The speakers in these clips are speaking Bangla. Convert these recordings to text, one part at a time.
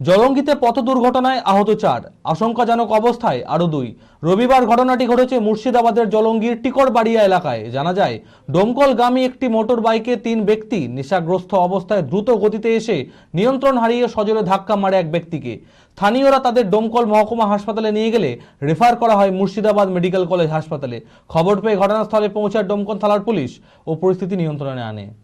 জলঙ্গিতে পথ দুর্ঘটনায় আহত চার। আশঙ্কাজনক অবস্থায় আরও দুই। রবিবার ঘটনাটি ঘটেছে মুর্শিদাবাদের জলঙ্গির টিকরবাড়িয়া এলাকায়। জানা যায়, ডোমকলগামী একটি মোটর বাইকে তিন ব্যক্তি নেশাগ্রস্ত অবস্থায় দ্রুত গতিতে এসে নিয়ন্ত্রণ হারিয়ে সজোরে ধাক্কা মারে এক ব্যক্তিকে। স্থানীয়রা তাদের ডোমকল মহকুমা হাসপাতালে নিয়ে গেলে রেফার করা হয় মুর্শিদাবাদ মেডিকেল কলেজ হাসপাতালে। খবর পেয়ে ঘটনাস্থলে পৌঁছায় ডোমকল থানার পুলিশ ও পরিস্থিতি নিয়ন্ত্রণে আনে।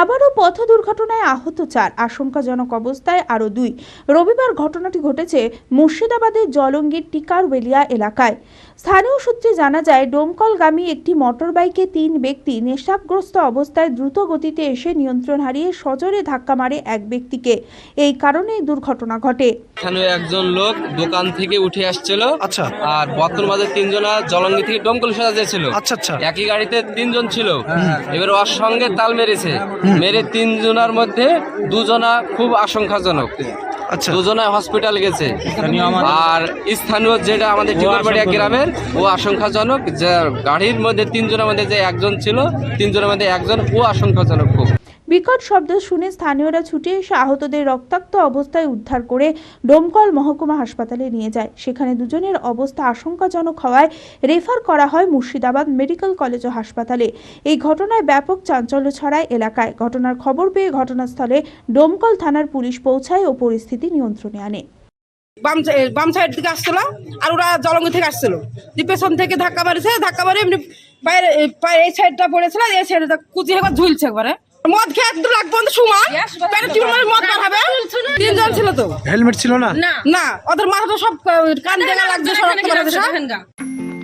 আবারও পথ দুর্ঘটনায় আহত চার। আশঙ্কাজনক অবস্থায় আরও দুই। রবিবার ঘটনাটি ঘটেছে মুর্শিদাবাদের জলঙ্গির টিকারওয়েলিয়া এলাকায়। স্থানীয় সূত্রে জানা যায় ডোমকলগামী একটি মোটরবাইকে তিন ব্যক্তি নেশাগ্রস্ত অবস্থায় দ্রুত গতিতে এসে নিয়ন্ত্রণ হারিয়ে সজোরে ধাক্কা মারে এক ব্যক্তিকে। এই কারণেই দুর্ঘটনা ঘটে। এখানে একজন লোক দোকান থেকে উঠে আসছিল আচ্ছা। আর বর্তমান তিনজনা জলঙ্গি থেকে ডমকল সাজা যাচ্ছিল আচ্ছা আচ্ছা। একই গাড়িতে তিনজন ছিল। এবার ওর সঙ্গে তাল মেরেছে। মেরে তিনজনার মধ্যে দুজনা খুব আশঙ্কাজনক। আচ্ছা। দুজনা হসপিটাল গেছে। আর স্থানীয় যেটা আমাদের টিকরবাড়িয়া গ্রামের ও আশঙ্কাজনক। যে গাড়ির মধ্যে তিনজনের মধ্যে যে একজন ছিল তিনজনের মধ্যে একজন ও আশঙ্কাজনক খুব। বিকট শব্দ শুনে স্থানীয়রা ছুটে এসে আহতদের রক্তাক্ত অবস্থায় উদ্ধার করে ডোমকল মহকুমা হাসপাতালে নিয়ে যায়। সেখানে দুজনের অবস্থা আশঙ্কাজনক হওয়ায় রেফার করা হয় মুর্শিদাবাদ মেডিকেল কলেজ ও হাসপাতালে। এই ঘটনায় ব্যাপক চাঞ্চল্য ছড়ায় এলাকায়। ঘটনার খবর পেয়ে ঘটনাস্থলে ডোমকল থানার পুলিশ পৌঁছায় ও পরিস্থিতি নিয়ন্ত্রণে আনে। বাম বাম সাইড থেকে আসছিল আর ওরা জলঙ্গি থেকে আসছিল। দিয়ে পেছন থেকে ধাক্কা মারিছে, ধাক্কা মারি এমনি বাইরে এই পায়ে এই সাইডটা পড়েছিল, এই সাইডটা কুচি ঝুলছে একবারে। মদ খেয়ে একটু লাগবে আমাদের সময় পেটে মদ বার হবে তিনজন ছিল তো? হেলমেট ছিল না? না। ওদের মাথাটা সব কান জায়গা লাগছে সব